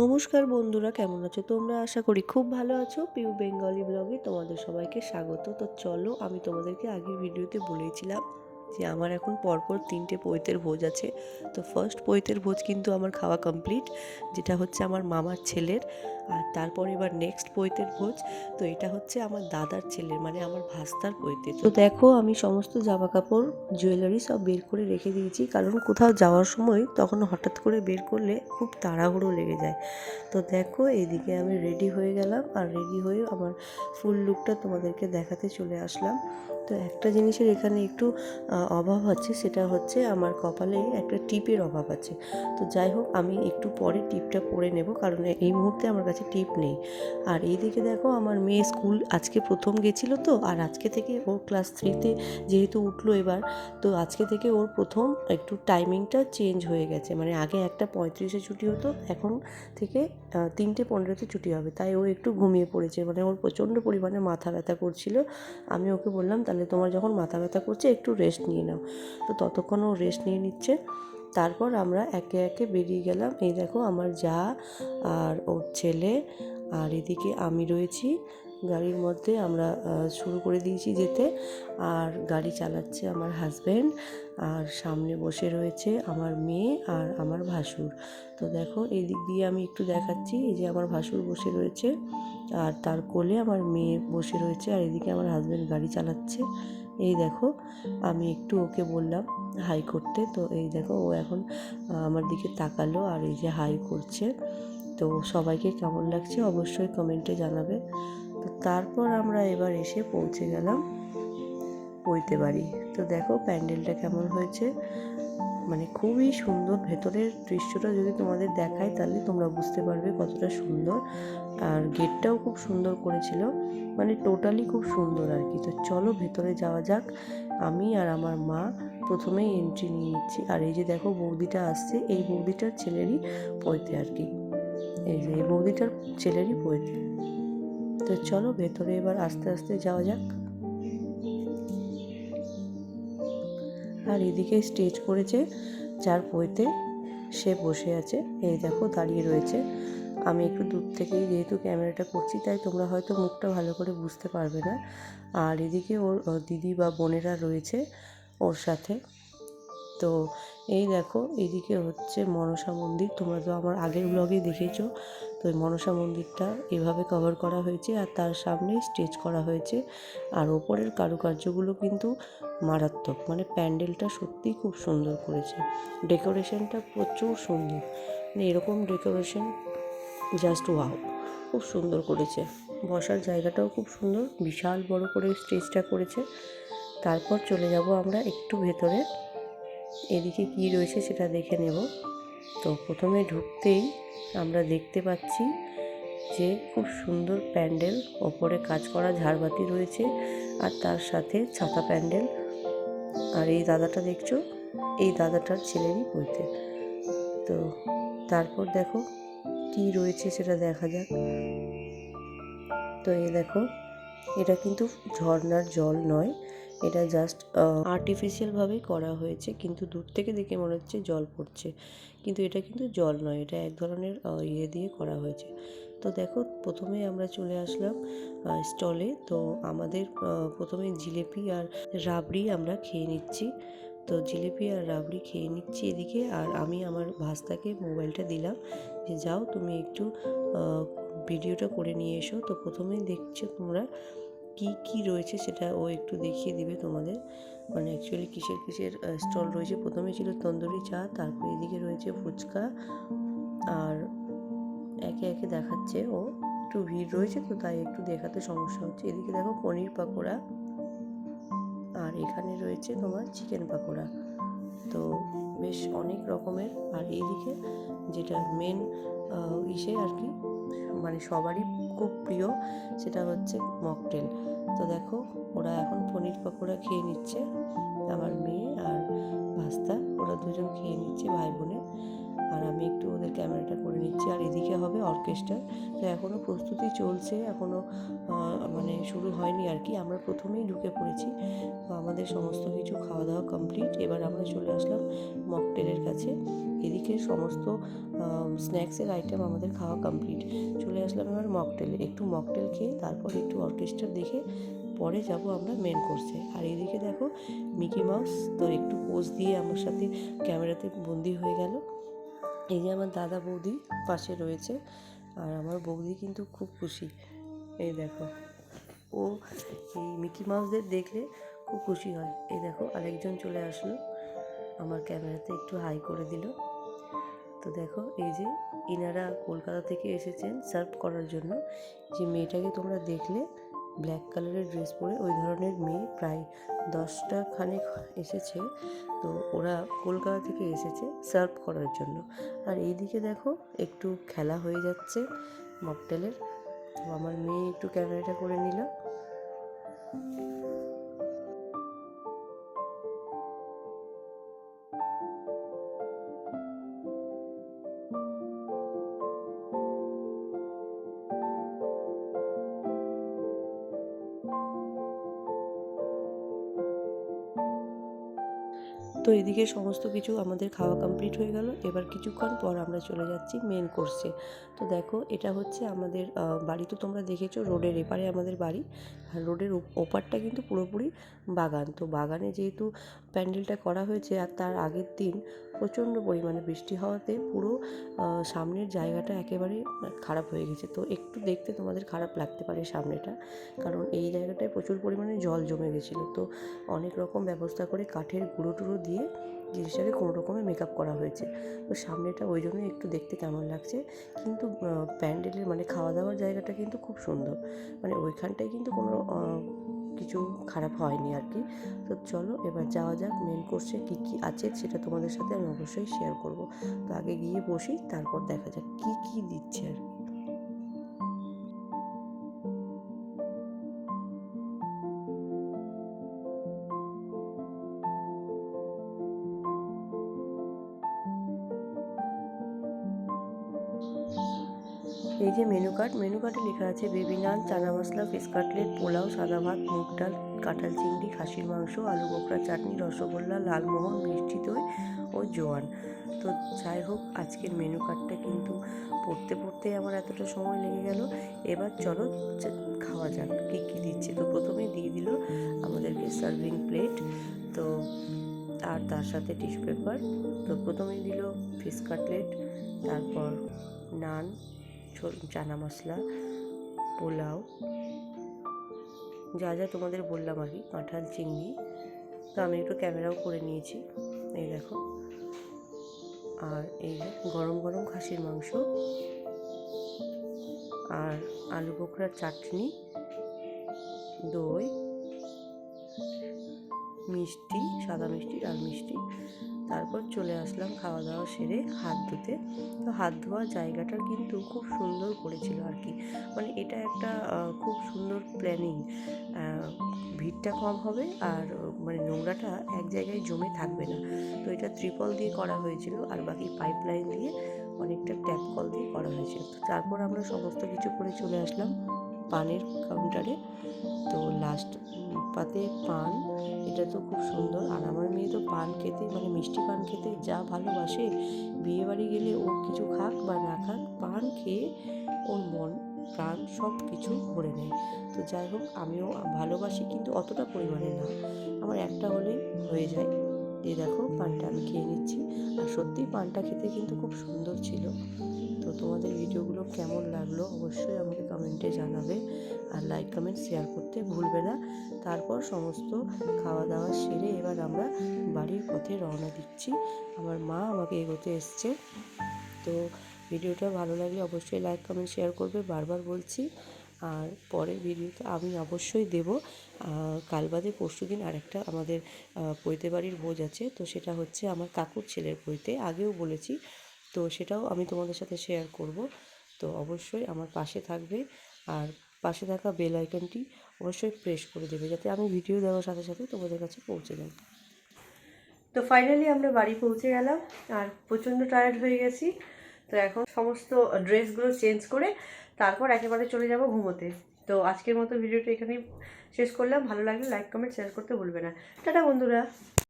নমস্কার বন্ধুরা, কেমন আছো তোমরা? আশা করি খুব ভালো আছো। পিউ বেঙ্গলি ব্লগে তোমাদের সবাইকে স্বাগত। তো চলো, আমি তোমাদেরকে আগের ভিডিওতে বলেছিলাম যে আমার এখন পরপর তিনটে পৈতের ভোজ আছে। তো ফার্স্ট পৈতের ভোজ কিন্তু আমার খাওয়া কমপ্লিট যেটা হচ্ছে আমার মামার ছেলের। আর তারপর এবার নেক্সট পৈতের ভোজ, তো এটা হচ্ছে আমার দাদার ছেলের মানে আমার ভাস্তার পৈতে তো দেখো, আমি সমস্ত জামা কাপড় জুয়েলারি সব বের করে রেখে দিয়েছি। কারণ কোথাও যাওয়ার সময় তখন হঠাৎ করে বের করলে খুব তাড়াহুড়ো লেগে যায়। তো দেখো এইদিকে আমি রেডি হয়ে গেলাম। আর রেডি হয়ে আমার ফুল লুকটা তোমাদেরকে দেখাতে চলে আসলাম। তো একটা জিনিসের এখানে একটু অভাব আছে, সেটা হচ্ছে আমার কপালে একটা টিপের অভাব আছে। তো যাই হোক, আমি একটু পরে টিপটা পরে নেব, কারণ এই মুহূর্তে আমার কাছে টিপ নেই। আর এই এইদিকে দেখো, আমার মেয়ে স্কুল আজকে প্রথম গেছিল তো, আর আজকে থেকে ওর ক্লাস থ্রিতে যেহেতু উঠল এবার, তো আজকে থেকে ওর প্রথম একটু টাইমিংটা চেঞ্জ হয়ে গেছে। মানে আগে একটা পঁয়ত্রিশে ছুটি হতো, এখন থেকে তিনটে পনেরোতে ছুটি হবে। তাই ও একটু ঘুমিয়ে পড়েছে। মানে ওর প্রচণ্ড পরিমাণে মাথা ব্যথা করছিল। আমি ওকে বললাম, তাহলে তোমার যখন মাথা ব্যথা করছে, একটু রেস্ট নিয়ে নাও। তো ততক্ষণ ও রেস্ট নিয়ে নিচ্ছে। তারপর আমরা একে একে বেরিয়ে গেলাম। এই দেখো আমার যা আর ওর ছেলে। আর এদিকে আমি রয়েছি। গাড়ির মধ্যে আমরা শুরু করে দিয়েছি যেতে। আর গাড়ি চালাচ্ছে আমার হাজব্যান্ড আর সামনে বসে রয়েছে আমার মেয়ে আর আমার ভাসুর। তো দেখো এই দিক দিয়ে আমি একটু দেখাচ্ছি। এই যে আমার ভাসুর বসে রয়েছে। আর তার কোলে আমার মেয়ে বসে রয়েছে আর এদিকে আমার হাজব্যান্ড গাড়ি চালাচ্ছে। এই দেখো, আমি একটু ওকে বললাম হাই করতে। তো এই দেখো, ও এখন আমার দিকে তাকালো আর এই যে হাই করছে। তো সবাইকে কেমন লাগছে অবশ্যই কমেন্টে জানাবে। তো তারপর আমরা এবার এসে পৌঁছে গেলাম বইতে বাড়ি। তো দেখো, প্যান্ডেলটা কেমন হয়েছে? মানে খুবই সুন্দর ভেতরের দৃশ্যটা যদি তোমাদের দেখায় তাহলে তোমরা বুঝতে পারবে কতটা সুন্দর। আর গেটটাও খুব সুন্দর করেছিল মানে টোটালি খুব সুন্দর আর কি। তো চলো ভেতরে যাওয়া যাক। আমি আর আমার মা প্রথমেই এন্ট্রি নিয়ে নিচ্ছি। আর এই যে দেখো বৌদিটা আসছে, এই বৌদিটার ছেলেরই পৈতে আর কি। এই যে এই বৌদিটার ছেলেরই পৈতে। তো চলো ভেতরে এবার আস্তে আস্তে যাওয়া যাক। আর এদিকে স্টেজ করেছে যার বইতে সে বসে আছে। এই দেখো, দাঁড়িয়ে রয়েছে। আমি একটু দূর থেকেই যেহেতু ক্যামেরাটা করছি, তাই তোমরা হয়তো মুখটা ভালো করে বুঝতে পারবে না। আর এদিকে ওর দিদি বা বোনেরা রয়েছে ওর সাথে। তো এই দেখো, এদিকে হচ্ছে মনসা মন্দির। তোমরা তো আমার আগের ব্লগেই দেখেছ। তো এই মনসা মন্দিরটা এভাবে কভার করা হয়েছে আর তার সামনে স্টেজ করা হয়েছে। আর ওপরের কারুকার্যগুলো কিন্তু মারাত্মক মানে প্যান্ডেলটা সত্যিই খুব সুন্দর করেছে। ডেকোরেশনটা প্রচুর সুন্দর। মানে এরকম ডেকোরেশন জাস্ট ওয়াও খুব সুন্দর করেছে। বসার জায়গাটাও খুব সুন্দর, বিশাল বড় করে স্টেজটা করেছে। তারপর চলে যাব আমরা একটু ভেতরে। এদিকে কি রয়েছে সেটা দেখে নেব। তো প্রথমে ঢুকতেই আমরা দেখতে পাচ্ছি যে খুব সুন্দর প্যান্ডেল, ওপরে কাজ করা ঝাড়বাতি রয়েছে আর তার সাথে ছাতা প্যান্ডেল। আর এই দাদাটা দেখছ? এই দাদাটার ছেলেরই বইতে। তো তারপর দেখো কি রয়েছে সেটা দেখা যাক। তো এই দেখো, এটা কিন্তু ঝর্ণার জল নয় এটা জাস্ট আর্টিফিশিয়ালভাবেই করা হয়েছে, কিন্তু দূর থেকে দেখে মনে হচ্ছে জল পড়ছে। কিন্তু এটা কিন্তু জল নয়, এটা এক ধরনের ইয়ে দিয়ে করা হয়েছে। তো দেখো, প্রথমে আমরা চলে আসলাম স্টলে। তো আমাদের প্রথমে জিলেপি আর রাবড়ি আমরা খেয়ে নিচ্ছি। তো জিলেপি আর রাবড়ি খেয়ে নিচ্ছি এদিকে, আর আমি আমার ভাস্তাকে মোবাইলটা দিলাম যে, যাও তুমি একটু ভিডিওটা করে নিয়ে এসো। তো প্রথমেই দেখছ তোমরা কি কি রয়েছে সেটা ও একটু দেখিয়ে দিবে তোমাদের। মানে অ্যাকচুয়ালি কিসের কিসের স্টল রয়েছে? প্রথমে ছিল তন্দুরি চা, তারপর এদিকে রয়েছে ফুচকা। আর একে একে দেখাচ্ছে ও। একটু ভিড় রয়েছে তো, তাই একটু দেখাতে সমস্যা হচ্ছে। এদিকে দেখো পনির পাকোড়া। আর এখানে রয়েছে তোমার চিকেন পাকোড়া। তো বেশ অনেক রকমের। আর এইদিকে যেটা মেন ইসে আর কি মানে সবারই খুব প্রিয়, সেটা হচ্ছে মকটেল তো দেখো, ওরা এখন পনির পকোড়া খেয়ে নিচ্ছে, আমার মেয়ে আর ভাস্তা ওরা দুজন খেয়ে নিচ্ছে, ভাই বোনে। আর আমি একটু ওদের ক্যামেরাটা করে নিচ্ছি, আর এদিকে হবে অর্কেস্ট্রা তো এখনও প্রস্তুতি চলছে এখনও মানে শুরু হয়নি আর কি। আমরা প্রথমেই ঢুকে পড়েছি, তো আমাদের সমস্ত কিছু খাওয়া দাওয়া কমপ্লিট এবার আমরা চলে আসলাম মকটেলের কাছে। এদিকে সমস্ত স্ন্যাক্সের আইটেম আমাদের খাওয়া কমপ্লিট চলে আসলাম এবার মকটেলে একটু মকটেল খেয়ে তারপর একটু অর্কেস্ট্রা দেখে পরে যাব আমরা মেন কোর্সে আর এদিকে দেখো মিকি মাউস তো একটু পোজ দিয়ে আমার সাথে ক্যামেরাতে বন্দি হয়ে গেল। এই যে আমার দাদা বৌদি পাশে রয়েছে। আর আমার বৌদি কিন্তু খুব খুশি। এই দেখো, ও এই মিকি মাউসদের দেখলে খুব খুশি হয়। এই দেখো আরেকজন চলে আসলো। আমার ক্যামেরাতে একটু হাই করে দিল। তো দেখো, এই যে ইনারা কলকাতা থেকে এসেছেন সার্ভ করার জন্য। যে মেয়েটাকে তোমরা দেখলে, ব্ল্যাক কালারের ড্রেস পরে, ওই ধরনের মেয়ে প্রায় দশটা খানেক এসেছে। তো ওরা কলকাতা থেকে এসেছে সার্ভ করার জন্য। আর এইদিকে দেখো, একটু খেলা হয়ে যাচ্ছে মকটেলের। তো আমার মেয়ে একটু ক্যামেরাটা করে নিল তো এদিকে সমস্ত কিছু আমাদের খাওয়া কমপ্লিট হয়ে গেল। এবার কিছুক্ষণ পর আমরা চলে যাচ্ছি মেন কোর্সে তো দেখো, এটা হচ্ছে আমাদের বাড়ি তো তোমরা দেখেছ রোডের এপারে আমাদের বাড়ি। আর রোডের ওপারটা কিন্তু পুরোপুরি বাগান। তো বাগানে যেহেতু প্যান্ডেলটা করা হয়েছে আর তার আগের দিন প্রচণ্ড পরিমাণে বৃষ্টি হওয়াতে পুরো সামনের জায়গাটা একেবারে খারাপ হয়ে গেছে। তো একটু দেখতে তোমাদের খারাপ লাগতে পারে সামনেটা, কারণ এই জায়গাটায় প্রচুর পরিমাণে জল জমে গেছিল। তো অনেক রকম ব্যবস্থা করে কাঠের গুঁড়ো টুড়ো দিয়ে জিনিসটাকে কোনো রকমের মেকআপ করা হয়েছে। তো সামনেটা ওই জন্যই একটু দেখতে কেমন লাগছে। কিন্তু প্যান্ডেলের মানে খাওয়া দাওয়ার জায়গাটা কিন্তু খুব সুন্দর। মানে ওইখানটায় কিন্তু কোনো কিছু খারাপ হয়নি আর কি। তো চলো এবার যাওয়া যাক মেন কোর্সে কী কী আছে, সেটা তোমাদের সাথে আমি অবশ্যই শেয়ার করব। তো আগে গিয়ে বসি, তারপর দেখা যাক কী কী দিচ্ছে আর কি। এই যে মেনু কার্ড মেনু কার্ডে লেখা আছে baby naan chana masala fish cutlet pulao, সাদা ভাত, মুগ ডাল, কাঁঠাল চিংড়ি, খাসির মাংস, আলু বোকরা চাটনি, রসগোল্লা লালমোহন মিষ্টি দই ও জোয়ান। তো যাই হোক, আজকের মেনু কার্ডটা কিন্তু পড়তে পড়তে আমার এতটা সময় লেগে গেল। এবার চলো খাওয়া যাক, কী কী দিচ্ছে? তো প্রথমে দিয়ে দিল আমাদেরকে সার্ভিং প্লেট তো আর তার সাথে টিস্যু পেপার তো প্রথমেই দিল ফিস কাটলেট তারপর নান চানা মশলা, পোলাও, যা যা তোমাদের বললাম আর কি, কাঁঠাল, চিংড়ি। তো আমি একটু ক্যামেরাও করে নিয়েছি। এই দেখো। আর এই গরম গরম খাসির মাংস। আর আলু বোখরার চাটনি। দই। মিষ্টি, সাদা মিষ্টি, লাল মিষ্টি। তারপর চলে আসলাম খাওয়া দাওয়া সেরে হাত ধুতে। তো হাত ধোয়া জায়গাটা কিন্তু খুব সুন্দর করেছিল আর কি। মানে এটা একটা খুব সুন্দর প্ল্যানিং ভিড়টা কম হবে আর মানে নোংরাটা এক জায়গায় জমে থাকবে না। তো এটা ত্রিপল দিয়ে করা হয়েছিল আর বাকি পাইপ লাইন দিয়ে অনেকটা ট্যাপ কল দিয়ে করা হয়েছিল। তারপর আমরা সমস্ত কিছু করে চলে আসলাম পানের কাউন্টারে তো লাস্ট পাতে পান। এটা তো খুব সুন্দর। আর আমার মেয়ে তো পান খেতে মানে মিষ্টি পান খেতে যা ভালোবাসে, বিয়ে বাড়ি গেলে ও কিছু খাক বা না খাক, পান খেয়ে ওর মন, প্রাণ সব কিছু ভরে নেয়। তো যাই হোক, আমিও ভালোবাসি, কিন্তু অতটা পরিমাণে না। আমার একটা হলে হয়ে যায়। এই দেখো, পানটা আমি খেয়ে নিচ্ছি। আর সত্যি পানটা খেতে কিন্তু খুব সুন্দর ছিল। তোমাদের ভিডিওগুলো কেমন লাগল অবশ্যই আমাকে কমেন্টে জানাবে। আর লাইক কমেন্ট শেয়ার করতে ভুলবে না। তারপর সমস্ত খাওয়া দাওয়া সেরে এবার আমরা বাড়ির পথে রওনা দিচ্ছি। আমার মা আমাকে এগোতে এসছে। তো ভিডিওটা ভালো লাগলে অবশ্যই লাইক কমেন্ট শেয়ার করবে। বারবার বলছি। আর পরের ভিডিওতে আমি অবশ্যই দেব। কাল বাদে পরশু দিন আরেকটা আমাদের পৈতে বাড়ির ভোজ আছে। তো সেটা হচ্ছে আমার কাকুর ছেলের পৈতে। আগেও বলেছি তো সেটাও আমি তোমাদের সাথে শেয়ার করব। তো অবশ্যই আমার পাশে থাকবে আর পাশে থাকা বেল আইকনটি অবশ্যই প্রেস করে দেবে যাতে আমি ভিডিও দেওয়ার সাথে সাথে তোমাদের কাছে পৌঁছে যাই। তো ফাইনালি আমরা বাড়ি পৌঁছে গেলাম আর প্রচণ্ড টায়ার্ড হয়ে গেছি। তো এখন সমস্ত ড্রেসগুলো চেঞ্জ করে তারপর একেবারে চলে যাব ঘুমোতে। তো আজকের মতো ভিডিওটা এখানেই শেষ করলাম। ভালো লাগলে লাইক কমেন্ট শেয়ার করতে ভুলবে না। টাটা বন্ধুরা।